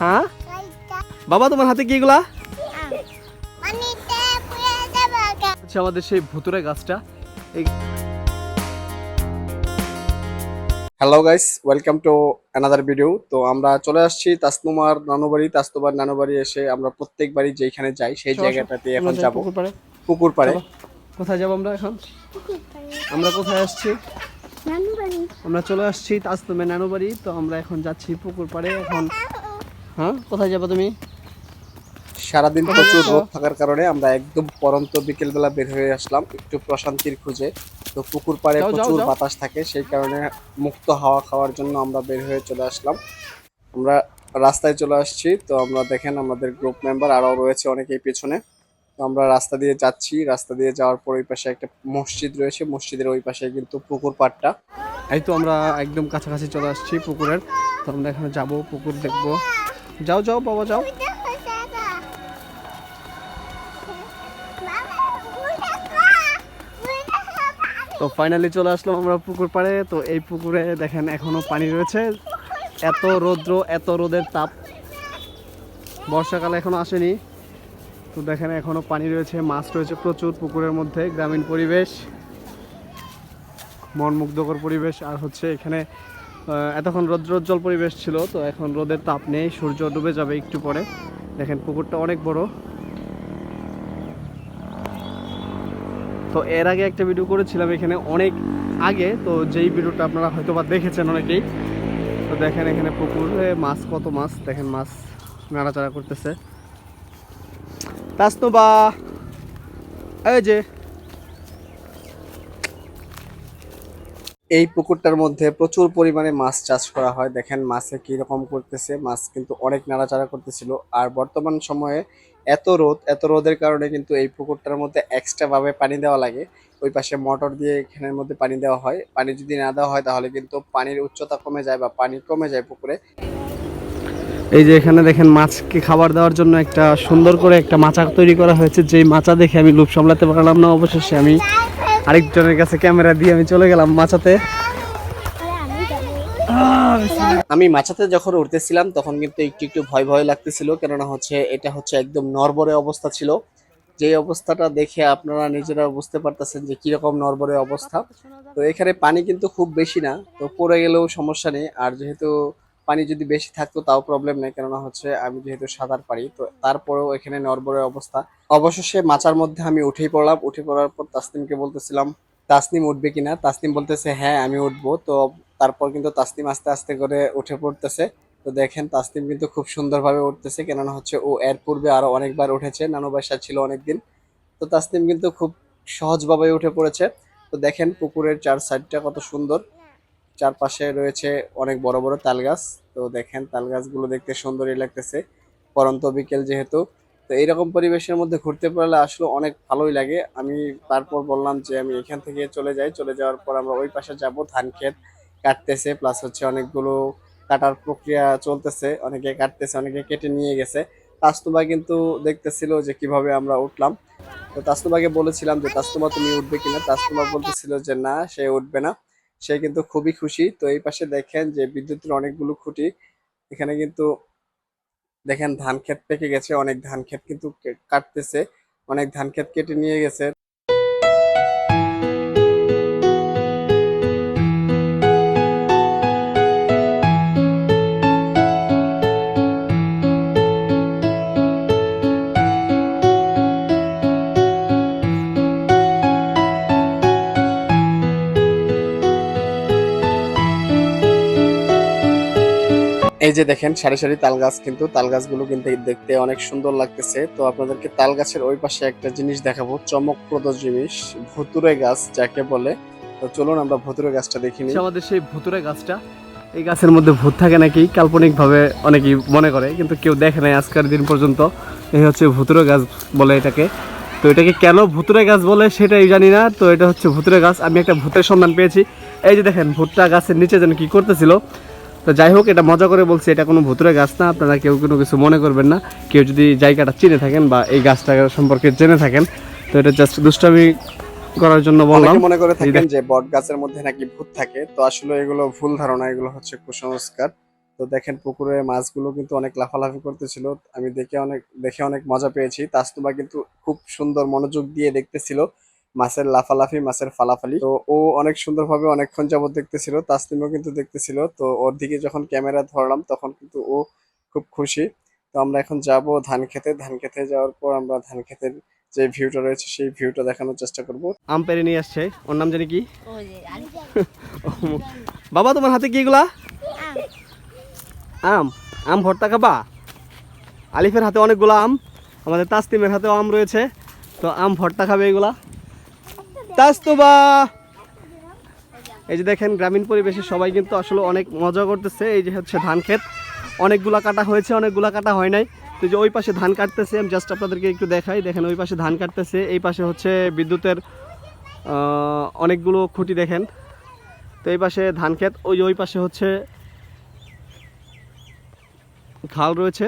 হ্যাঁ? বাবা তোমার হাতে কি এগুলা? হচ্ছে আমাদের সেই ভুতুরে গাছটা। Hello guys welcome to another video তো আমরা চলে আসছি তাসনুমার নানুবাড়ি। তাসনুমার নানুবাড়ি এসে আমরা প্রত্যেকবারই যেখানে যাই সেই জায়গাটাতে এখন যাব। পুকুর পাড়ে। পুকুর পাড়ে কোথায় যাব আমরা এখন? আমরা কোথায় আসছি? আমরা চলে আসছি তাজতুমে নানু বাড়ি তো আমরা এখন যাচ্ছি পুকুর পাড়ে এখন হ্যাঁ কোথায় যাব তুমি? সারাদিন প্রচুর রোদ থাকার কারণে আমরা একদম পরন্ত বিকেলবেলা বের হয়ে আসলাম একটু প্রশান্তির খুঁজে। তো পুকুর পাড়ে প্রচুর বাতাস থাকে সেই কারণে মুক্ত হাওয়া খাওয়ার জন্য আমরা বের হয়ে চলে আসলাম। আমরা রাস্তায় চলে আসছি তো আমরা দেখেন আমাদের গ্রুপ মেম্বার আরও রয়েছে অনেকেই পেছনে। তো আমরা রাস্তা দিয়ে যাচ্ছি রাস্তা দিয়ে যাওয়ার পর ওই পাশে একটা মসজিদ রয়েছে মসজিদের ওই পাশে কিন্তু পুকুর পাড়টা। এই তো আমরা একদম কাছাকাছি চলে আসছি পুকুরের তো আমরা এখানে যাব পুকুর দেখব। যাও যাও বাবা যাও। তো ফাইনালি চলে আসলাম আমরা পুকুর পাড়ে। তো এই পুকুরে দেখেন এখনও পানি রয়েছে। এত রৌদ্র এত রোদের তাপ। বর্ষাকালে এখনও আসেনি। তো দেখেন এখনও পানি রয়েছে মাছ রয়েছে প্রচুর পুকুরের মধ্যে গ্রামীণ পরিবেশ মন মুগ্ধকর পরিবেশ। আর হচ্ছে এখানে এতক্ষণ রৌদ্রোজ্জ্বল পরিবেশ ছিল, তো এখন রোদের তাপ নেই, সূর্য ডুবে যাবে একটু পরে। দেখেন, পুকুরটা অনেক বড়। তো এর আগে একটা ভিডিও করেছিলাম এখানে অনেক আগে, তো যেই ভিডিওটা আপনারা হয়তো বা দেখেছেন অনেকেই। তো দেখেন এখানে পুকুরে মাছ, কত মাছ? দেখেন, মাছ নাড়াচাড়া করতেছে। তাস্তবা এই যে এই পুকুরটার মধ্যে প্রচুর পরিমাণে মাছ চাষ করা হয়। দেখেন মাছে কি রকম করতেছে, মাছ কিন্তু অনেক নাড়াচাড়া করতেছিল। আর বর্তমান সময়ে এত রোদ, এত রোদের কারণে কিন্তু এই পুকুরটার মধ্যে এক্সট্রাভাবে পানি দেওয়া লাগে। ওই পাশে মোটর দিয়ে এখানের মধ্যে পানি দেওয়া হয়। পানি যদি না দেওয়া হয়, তাহলে কিন্তু পানির উচ্চতা কমে যায় বা পানি কমে যায় পুকুরে। এই যে এখানে দেখেন মাছকে খাবার দেওয়ার জন্য একটা সুন্দর করে একটা মাচা তৈরি করা হয়েছে। যেই মাচা দেখে আমি লোভ সামলাতে পারলাম না অবশেষে আমি। আরেকজনের কাছে ক্যামেরা দিয়ে আমি চলে গেলাম মাচাতে আমি মাচাতে যখন উঠতেছিলাম, তখন কিন্তু একটু একটু ভয় ভয় লাগতেছিল, কেননা হচ্ছে এটা হচ্ছে একদম নরবরে অবস্থা ছিল। যে অবস্থাটা দেখে আপনারা নিজেরা বুঝতে পারতেছেন যে কীরকম নরবরে অবস্থা। তো এখানে পানি কিন্তু খুব বেশি না, তো পড়ে গেলেও সমস্যা নেই। আর যেহেতু পানি যদি বেশি থাকতো, তাও প্রবলেম নেই। কেননা হচ্ছে, আমি যেহেতু সাঁতার পারি, তো তারপরেও এখানে নরবরের অবস্থা। অবশেষে মাচার মধ্যে আমি উঠেই পড়লাম। উঠে পড়ার পর তাসনিমকে বলতেছিলাম, তাসনিম, উঠবে কিনা তাসনিম বলতেছে হ্যাঁ আমি উঠবো। তো তারপর কিন্তু তাসনিম আস্তে আস্তে করে উঠে পড়তেছে। তো দেখেন, তাসনিম কিন্তু খুব সুন্দরভাবে উঠতেছে। কেননা হচ্ছে, ও এর পূর্বে আরও অনেকবার উঠেছে। নানু বাসা ছিল অনেকদিন। তো তাসনিম কিন্তু খুব সহজভাবে উঠে পড়েছে। তো দেখেন, পুকুরের চার সাইডটা কত সুন্দর। চারপাশে রয়েছে অনেক বড় বড় তাল গাছ তো দেখেন তাল গাছগুলো দেখতে সুন্দরই লাগতেছে। পরন্ত বিকেল যেহেতু, তো এইরকম পরিবেশের মধ্যে ঘুরতে পারলে আসলে অনেক ভালোই লাগে। আমি তারপর বললাম যে আমি এখান থেকে চলে যাই। চলে যাওয়ার পর আমরা ওই পাশে যাব। ধান ক্ষেত কাটতেছে প্লাস হচ্ছে অনেকগুলো কাটার প্রক্রিয়া চলতেছে। অনেকে কাটতেছে, অনেকে কেটে নিয়ে গেছে। তাস্তবা কিন্তু দেখতেছিল যে কীভাবে আমরা উঠলাম। তো তাস্তবাকে বলেছিলাম যে তাস্তবা তুমি উঠবে কিনা? তাস্তবা বলতেছিল যে না, সে উঠবে না। সে কিন্তু খুবই খুশি। তো এই পাশে দেখেন যে বিদ্যুতের অনেকগুলো খুঁটি। এখানে কিন্তু দেখেন ধান ক্ষেত পেকে গেছে, অনেক ধান ক্ষেত কিন্তু কাটতেছে, অনেক ধান ক্ষেত কেটে নিয়ে গেছে। এই যে দেখেন, সারি সারি তাল গাছ কিন্তু, তাল গাছগুলো কিন্তু দেখতে অনেক সুন্দর লাগতেছে। তো আপনাদেরকে তাল গাছের ওই পাশে একটা জিনিস দেখাবো, চমকপ্রদ জিনিস, ভুতুরে গাছ যাকে বলে। তো চলুন আমরা ভুতুরে গাছটা দেখি নিই। আমাদের সেই ভুতুরে গাছটা। এই গাছের মধ্যে ভূত থাকে নাকি? কাল্পনিকভাবে অনেকেই মনে করে, কিন্তু কেউ দেখে নাই আজকের দিন পর্যন্ত। এই হচ্ছে ভুতুরে গাছ বলে এটাকে। তো এটাকে কেন ভুতুরে গাছ বলে সেটাই জানি না। তো এটা হচ্ছে ভুতুরে গাছ। আমি একটা ভূতের সন্ধান পেয়েছি। এই যে দেখেন, ভূতটা গাছের নিচে যেন কি করতেছিল তো যাই হোক এটা মজা করে বলছি এটা কোনো ভুতুরে গাছ না আপনারা কেউ কোনো কিছু মনে করবেন না। কেউ যদি জায়গাটা চিনে থাকেন বা এই গাছটা সম্পর্কে জেনে থাকেন তো এটা জাস্ট দুষ্টামি করার জন্য বললাম। মনে করে থাকেন যে বট গাছের মধ্যে নাকি ভূত থাকে তো আসলে এগুলো ভুল ধারণা এগুলো হচ্ছে কুসংস্কার। তো তো দেখেন পুকুরে মাছগুলো কিন্তু অনেক লাফালাফি করতেছিল আমি দেখে অনেক দেখে অনেক মজা পেয়েছি। তাসতুবা কিন্তু খুব সুন্দর মনোযোগ দিয়ে দেখতেছিল। মাছের লাফালাফি মাছের ফালাফালি। তো ও অনেক সুন্দরভাবে অনেকক্ষণ যাবত দেখতেছিল তাসলিমও কিন্তু দেখতেছিল। তো ওর দিকে যখন ক্যামেরা ধরলাম তখন কিন্তু ও খুব খুশি। তো আমরা এখন যাব ধান খেতে। ধান খেতে যাওয়ার পর আমরা ধান খেতের যে ভিউটা রয়েছে সেই ভিউটা দেখানোর চেষ্টা করব। আম পেরে নিয়ে আসছে। ওর নাম জানি কি? বাবা তোমার হাতে কি এগুলা? আম। আম। ভর্তা খাবা? আলিফের হাতে অনেকগুলো আম। আমাদের তাসতিমের হাতেও আম রয়েছে। তো আম ভর্তা খাবে এগুলা? তাস্তুবা এই যে দেখেন, গ্রামীণ পরিবেশে সবাই কিন্তু আসলে অনেক মজা করতেছে। এই যে হচ্ছে ধান ক্ষেত। অনেকগুলা কাটা হয়েছে, অনেকগুলা কাটা হয় নাই। তো যে ওই পাশে ধান কাটতেছে, আমি জাস্ট আপনাদেরকে একটু দেখাই। দেখেন, ওই পাশে ধান কাটতেছে। এই পাশে হচ্ছে বিদ্যুতের অনেকগুলো খুঁটি দেখেন। তো এই পাশে ধান ক্ষেত, ওই ওই পাশে হচ্ছে খাল রয়েছে।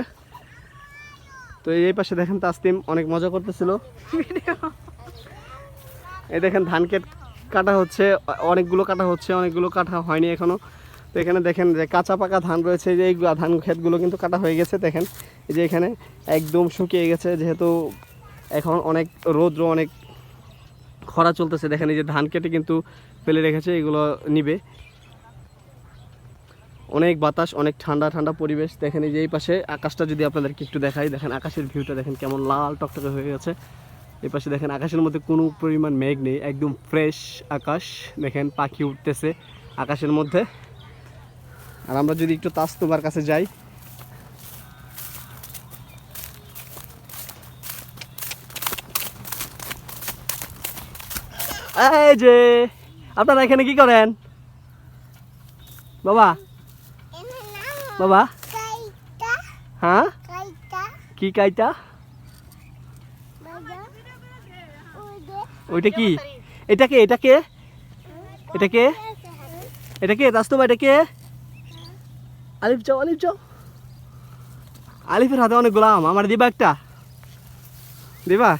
তো এই পাশে দেখেন তাসতিম অনেক মজা করতেছিল। এই দেখেন ধান ক্ষেত কাটা হচ্ছে, অনেকগুলো কাটা হচ্ছে, অনেকগুলো কাটা হয়নি এখনও তো এখানে দেখেন যে কাঁচা পাকা ধান রয়েছে যে এই ধান ক্ষেতগুলো কিন্তু কাটা হয়ে গেছে, দেখেন। এই যে এখানে একদম শুকিয়ে গেছে, যেহেতু এখন অনেক রৌদ্র, অনেক খরা চলতেছে, দেখেন এই যে ধান কেটে কিন্তু ফেলে রেখেছে, এগুলো নিবে। অনেক বাতাস, অনেক ঠান্ডা ঠান্ডা পরিবেশ, দেখেন এই যে এই পাশে আকাশটা যদি আপনাদেরকে একটু দেখাই, দেখেন আকাশের ভিউটা দেখেন কেমন লাল টকটকে হয়ে গেছে। এই পাশে দেখেন আকাশের মধ্যে কোনো পরিমাণ মেঘ নেই একদম ফ্রেশ আকাশ। দেখেন পাখি উঠতেছে আকাশের মধ্যে। আর আমরা যদি একটু তাস্তবার কাছে যাই। এই যে আপনারা এখানে কি করেন? বাবা? বাবা? হ্যাঁ? কি কাইটা? ওইটা কি? এটা কে? এটা কে? এটা কে? এটা কে? দাস্তবা এটা কে? আলিফ, যাও আলিফ, যাও। আলিফের হাতে অনেক গোলাম। আমার দিবা একটা? দিবা?